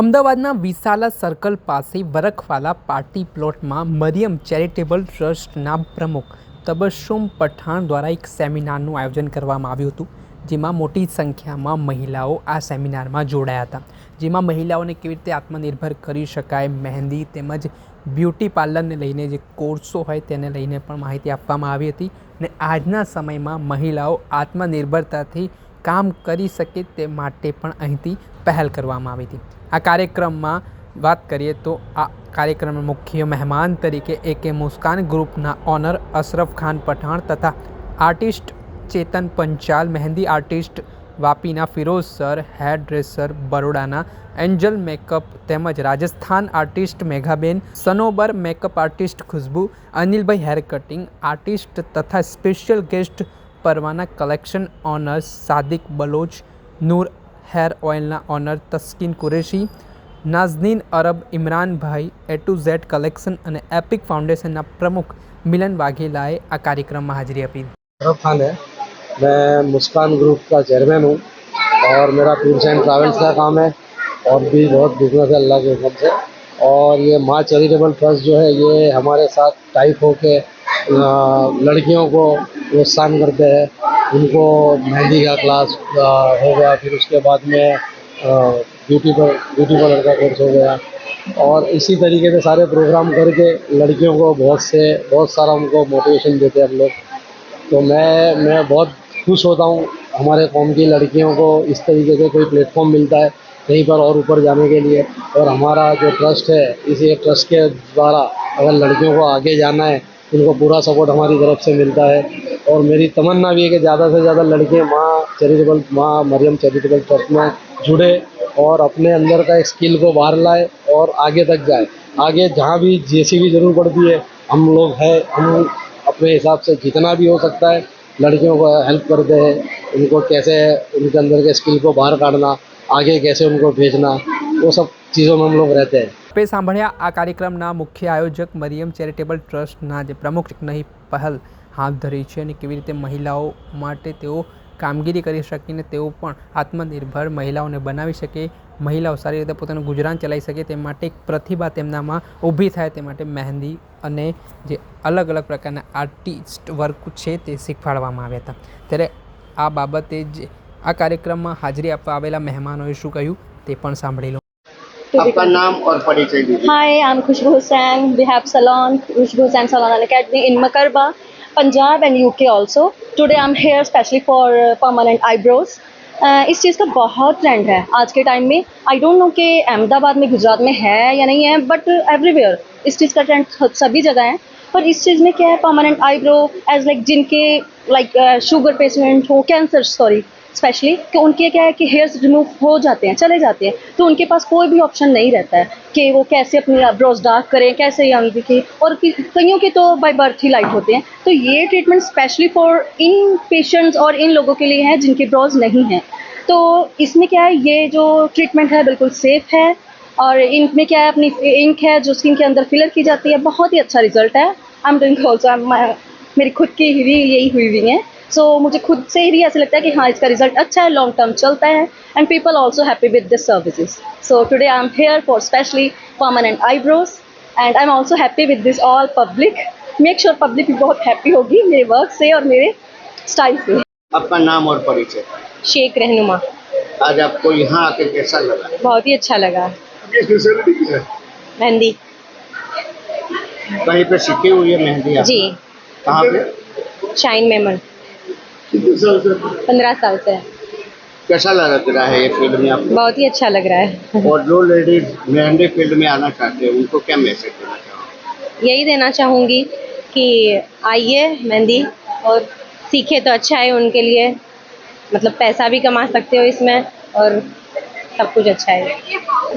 અમદાવાદના વિશાલા સર્કલ પાસે વરખવાલા પાર્ટી પ્લોટમાં મરિયમ ચેરિટેબલ ટ્રસ્ટના પ્રમુખ તબસ્સુમ પઠાણ દ્વારા એક સેમિનારનું આયોજન કરવામાં આવ્યું હતું, જેમાં મોટી સંખ્યામાં મહિલાઓ આ સેમિનારમાં જોડાયા હતા. જેમાં મહિલાઓને કેવી રીતે આત્મનિર્ભર કરી શકાય, મહેંદી તેમજ બ્યુટી પાર્લરને લઈને જે કોર્સો હોય તેને લઈને પણ માહિતી આપવામાં આવી હતી અને આજના સમયમાં મહિલાઓ આત્મનિર્ભરતાથી કામ કરી શકે તે માટે પણ અહીંથી પહેલ કરવામાં આવી હતી. આ કાર્યક્રમમાં વાત કરીએ તો આ કાર્યક્રમના મુખ્ય મહેમાન તરીકે એ કે મુસ્કાન ગ્રુપના ઓનર અશરફ ખાન પઠાણ તથા આર્ટિસ્ટ ચેતન પંચાલ, મહેંદી આર્ટિસ્ટ વાપીના ફિરોઝ સર હેર ડ્રેસર બરોડાના એન્જલ મેકઅપ તેમજ Rajasthan artist Meghaben, Sanobar makeup artist Khushbu, Anilbhai hair cutting artist તથા special guest Parwana collection owners Sadiq Baloch Noor hair ઓઇલના honour તસ્કીન Qureshi Naznin Arab Imranbhai A to Z collection અને EPIC ફાઉન્ડેશનના પ્રમુખ મિલન વાઘેલાએ આ કાર્યક્રમમાં હાજરી આપી अशरफ खान है मैं मुस्कान ग्रुप का चेयरमैन हूँ और मेरा टूर्स एंड ट्रैवल्स का काम है और भी बहुत बिजनेस है अल्लाह के हुक्म से और ये माँ चैरिटेबल ट्रस्ट जो है ये हमारे साथ टाइप होके अ, लड़कियों को प्रोत्साहन करते हैं, उनको मेहंदी का क्लास हो गया, फिर उसके बाद में ब्यूटी पर ब्यूटी पार्लर का कोर्स हो गया। और इसी तरीके से सारे प्रोग्राम करके लड़कियों को बहुत से, बहुत सारा उनको मोटिवेशन देते हैं हम लोग। तो मैं मैं बहुत खुश होता हूँ, हमारे कौम की लड़कियों को इस तरीके से कोई प्लेटफॉर्म मिलता है, कहीं पर और ऊपर जाने के लिए। और हमारा जो ट्रस्ट है, इसी ट्रस्ट के द्वारा अगर लड़कियों को आगे जाना है उनको पूरा सपोर्ट हमारी तरफ़ से मिलता है। और मेरी तमन्ना भी है कि ज़्यादा से ज़्यादा लड़के माँ चैरिटेबल माँ मरियम चैरिटेबल ट्रस्ट में जुड़े और अपने अंदर का एक स्किल को बाहर लाए और आगे तक जाए। आगे जहाँ भी जैसी भी ज़रूरत पड़ती है, हम लोग हैं, हम अपने हिसाब से जितना भी हो सकता है, लड़कियों को हेल्प करते हैं, उनको कैसे उनके अंदर के स्किल को बाहर काटना, आगे कैसे उनको भेजना, वो सब चीज़ों में हम लोग रहते हैं। આપે સાંભળ્યા, આ કાર્યક્રમના મુખ્ય આયોજક મરિયમ ચેરિટેબલ ટ્રસ્ટના જે પ્રમુખ નહીં, પહેલ હાથ ધરી છે અને કેવી રીતે મહિલાઓ માટે તેઓ કામગીરી કરી શકીને તેઓ પણ આત્મનિર્ભર મહિલાઓને બનાવી શકે, મહિલાઓ સારી રીતે પોતાનું ગુજરાન ચલાવી શકે, તે માટે એક પ્રતિભા તેમનામાં ઊભી થાય, તે માટે મહેંદી અને જે અલગ અલગ પ્રકારના આર્ટિસ્ટ વર્ક છે, તે શીખવાડવામાં આવ્યા હતા. ત્યારે આ બાબતે જ આ કાર્યક્રમમાં હાજરી આપવા આવેલા મહેમાનોએ શું કહ્યું, તે પણ સાંભળી લો. आपका नाम और hi I am Khushbu Hussain we have salon Khushbu Hussain salon academy in Makarba Punjab and UK also today I am here specially for permanent eyebrows इस चीज़ का बहुत ट्रेंड है आज के टाइम में। आई डोंट नो कि अहमदाबाद में गुजरात में है या नहीं है बट एवरीवेयर इस चीज़ का ट्रेंड सभी जगह है। पर इस चीज़ में क्या है परमानेंट आईब्रो एज लाइक जिनके लाइक शुगर पेशेंट हो कैंसर सॉरी स्पेशली कि उनके क्या है कि हेयर्स रिमूव हो जाते हैं, चले जाते हैं। तो उनके पास कोई भी ऑप्शन नहीं रहता है कि वो कैसे अपनी ब्रोज डार्क करें, कैसे यंग दिखे। और कईयों के तो बाय बर्थ ही लाइट होते हैं। तो ये treatment specially for in patients और इन लोगों के लिए है जिनके ब्रोज नहीं हैं। तो इसमें क्या है, ये जो ट्रीटमेंट है बिल्कुल सेफ़ है। और इनमें क्या है, अपनी इंक है जो स्किन के अंदर फिलर की जाती है। बहुत ही अच्छा रिज़ल्ट है। आई एम डूइंग ऑल्सो मेरी खुद की भी यही हुई हुई है। सो so, मुझे खुद से भी ऐसा लगता है कि हाँ इसका रिज़ल्ट अच्छा है लॉन्ग टर्म चलता है and people also happy with this services so today I am here for specially permanent eyebrows and I am also happy with this all public make sure public भी बहुत happy होगी मेरे work से और मेरे style से। आपका नाम और परिचय? शेख रहनुमा। आज आपको यहाँ आकर कैसा लगा? बहुत ही अच्छा लगा। अपनी स्पेशलिटी क्या है? मेहंदी। कहीं पे सीखी हुई है मेहंदी जी। कहाँ पे? शाइन मेमन। कितने साल से पंद्रह साल से है कैसा लग रहा है ये फील्ड में आपको बहुत ही अच्छा लग रहा है और जो लेडीज मेहंदी फील्ड में आना चाहते हैं उनको क्या मैसेज देना चाहोगे यही देना चाहूँगी कि आइए मेहंदी और सीखे तो अच्छा है उनके लिए मतलब पैसा भी कमा सकते हो इसमें और सब कुछ अच्छा है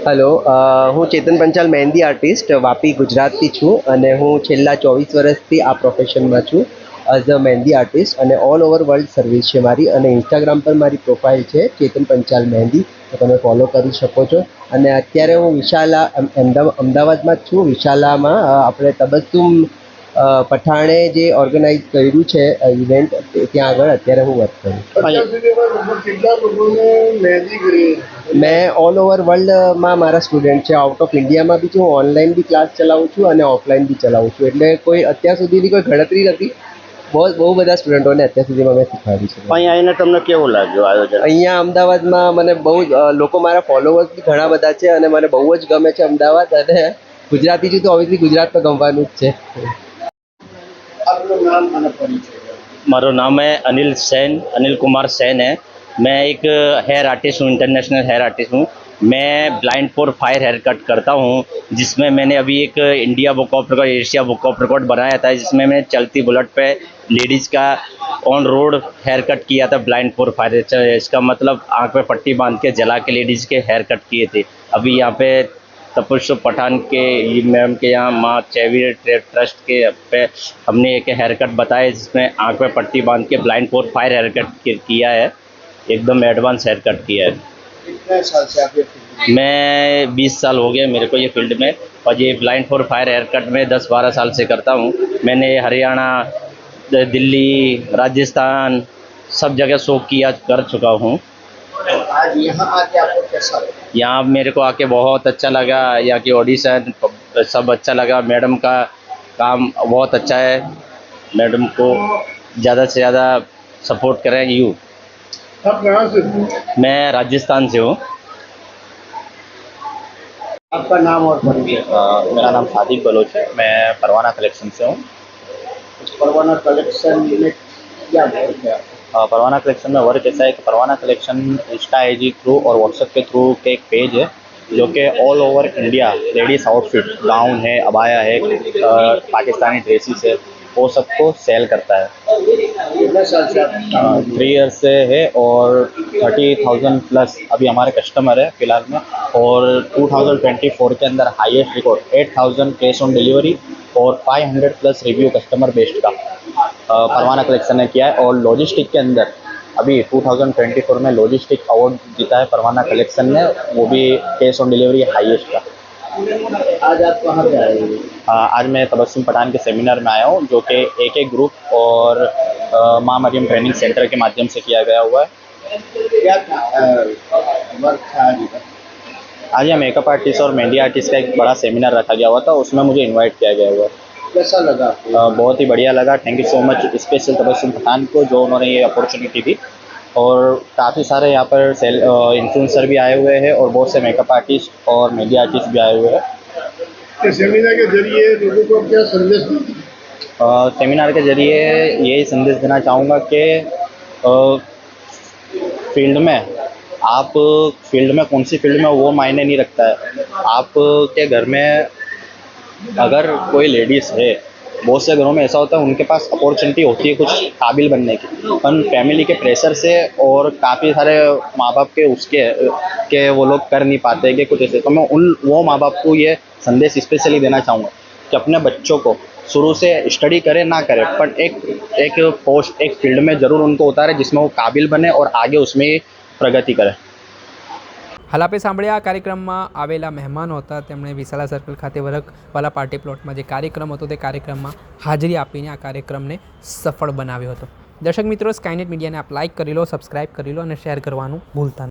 હલો અ, હું ચેતન પંચાલ મહેંદી આર્ટિસ્ટ વાપી ગુજરાતથી છું અને હું છેલ્લા ચોવીસ વર્ષથી આ પ્રોફેશનમાં છું એઝ અ મહેંદી આર્ટિસ્ટ અને ઓલ ઓવર વર્લ્ડ સર્વિસ છે મારી અને ઇન્સ્ટાગ્રામ પર મારી પ્રોફાઇલ છે ચેતન પંચાલ મહેંદી તો તમે ફોલો કરી શકો છો. અને અત્યારે હું વિશાલા અમદાવાદમાં જ છું. વિશાલામાં આપણે તબસ્સુમ પઠાણે જે ઓર્ગેનાઇઝ કર્યું છે ઇવેન્ટ ત્યાં આગળ અત્યારે હું વર્ક કરું મેં ઓલ ઓવર વર્લ્ડમાં મારા સ્ટુડન્ટ છે. આઉટ ઓફ ઇન્ડિયામાં બી છું. ઓનલાઈન બી ક્લાસ ચલાવું છું અને ઓફલાઈન બી ચલાવું છું. એટલે કોઈ અત્યાર સુધીની કોઈ ગણતરી નથી. बहुत बड़ा स्टूडेंटों ने अत्यार सुधी लगे आयोजन अँ अमदावाद भी घना बदा है गमे अमदावाद गुजराती तो नाम है अनिल सैन अनिल कुमार सैन है मैं एक हेयर आर्टिस्ट हूँ इंटरनेशनल हेयर आर्टिस्ट हूँ मैं blind four fire hair cut करता हूँ जिसमें मैंने अभी एक India book of record Asia book of record बनाया था जिसमें मैं चलती बुलेट पे लेडीज़ का ऑन रोड हेयर कट किया था ब्लाइंड फोर फायर इसका मतलब आँख पे पट्टी बाँध के जला के लेडीज़ के हेयर कट किए थे। अभी यहाँ पे तपस्व पठान के मैम के यहाँ माँ चैवी ट्रस्ट के पे हमने एक हेयर कट बताया जिसमें आँख में पट्टी बाँध के blind four fire hair cut किया है। एकदम एडवांस हेयर कट किया है। कितने साल से आप ये मैं 20 साल हो गया मेरे को ये फ़ील्ड में और ये blind for fire hair cut में 10-12 साल से करता हूँ। मैंने हरियाणा दिल्ली राजस्थान सब जगह शो किया कर चुका हूँ। आज यहाँ आके आपको कैसा लगा? यहाँ मेरे को आके बहुत अच्छा लगा यहाँ की ऑडिशन सब अच्छा लगा। मैडम का काम बहुत अच्छा है। मैडम को ज़्यादा से ज़्यादा सपोर्ट करें यू। आप कहाँ से मैं राजस्थान से हूँ। आपका नाम और परिचय? मेरा नाम सादिक बलोच है। मैं परवाना कलेक्शन से हूँ। परवाना कलेक्शन में क्या वर्क है? परवाना कलेक्शन में वर्क ऐसा है कि Parwana collection insta I through और व्हाट्सएप के थ्रू के एक पेज है, जो कि all over India ladies outfit gown है, अबाया है पाकिस्तानी ड्रेसेस है। वो सबको सेल करता है। थ्री ईयर्स से है और थर्टी थाउज़ेंड प्लस अभी हमारे कस्टमर है फ़िलहाल में और 2024 के अंदर highest record 8000 cash on delivery और 500 प्लस रिव्यू कस्टमर बेस्ड का परवाना कलेक्शन ने किया है और लॉजिस्टिक के अंदर अभी 2024 में लॉजिस्टिक अवार्ड जीता है परवाना कलेक्शन ने, वो भी कैश ऑन डिलीवरी हाईएस्ट का। आज आप कहाँ पे आए आज मैं तबस्सुम पठान के सेमिनार में आया हूँ जो कि एक एक ग्रुप और माँ मरियम ट्रेनिंग सेंटर के माध्यम से किया गया हुआ है। क्या वर्क आज यहाँ मेकअप आर्टिस्ट और मेहंदी आर्टिस्ट का एक बड़ा सेमिनार रखा गया हुआ था उसमें मुझे इनवाइट किया गया हुआ है। कैसा लगा अ, बहुत ही बढ़िया लगा। Thank you so much special Tabassum Pathan को जो उन्होंने ये अपॉर्चुनिटी दी। और काफ़ी सारे यहाँ पर सेल इन्फ्लुएंसर भी आए हुए हैं और बहुत से मेकअप आर्टिस्ट और मेहंदी आर्टिस्ट भी आए हुए हैं। सेमिनार के ज़रिए लोगों को क्या संदेश? सेमिनार के ज़रिए यही संदेश देना चाहूँगा कि फ़ील्ड में आप फ़ील्ड में कौन सी फ़ील्ड में वो मायने नहीं रखता है आप के घर में अगर कोई लेडीज़ है बहुत से घरों में ऐसा होता है, उनके पास अपॉर्चुनिटी होती है कुछ काबिल बनने की। पर फैमिली के प्रेशर से और काफ़ी सारे माँ बाप के उसके, के वो लोग कर नहीं पाते कि कुछ ऐसे। तो मैं उन, वो माँ बाप को ये संदेश स्पेशली देना चाहूँगा कि अपने बच्चों को शुरू से स्टडी करे, ना करे, पर एक एक पोस्ट एक फ़ील्ड में ज़रूर उनको उतारे जिसमें वो काबिल बने और आगे उसमें प्रगति करे। હાલ આપણે સાંભળ્યા આ કાર્યક્રમમાં આવેલા મહેમાનો હતા. તેમણે વિશાલા સર્કલ ખાતે વરખવાલા પાર્ટી પ્લોટમાં જે કાર્યક્રમ હતો તે કાર્યક્રમમાં હાજરી આપીને આ કાર્યક્રમને સફળ બનાવ્યો હતો. દર્શક મિત્રો સ્કાયનેટ મીડિયાને આપ લાઇક કરી લો સબસ્ક્રાઇબ કરી લો અને શેર કરવાનું ભૂલતા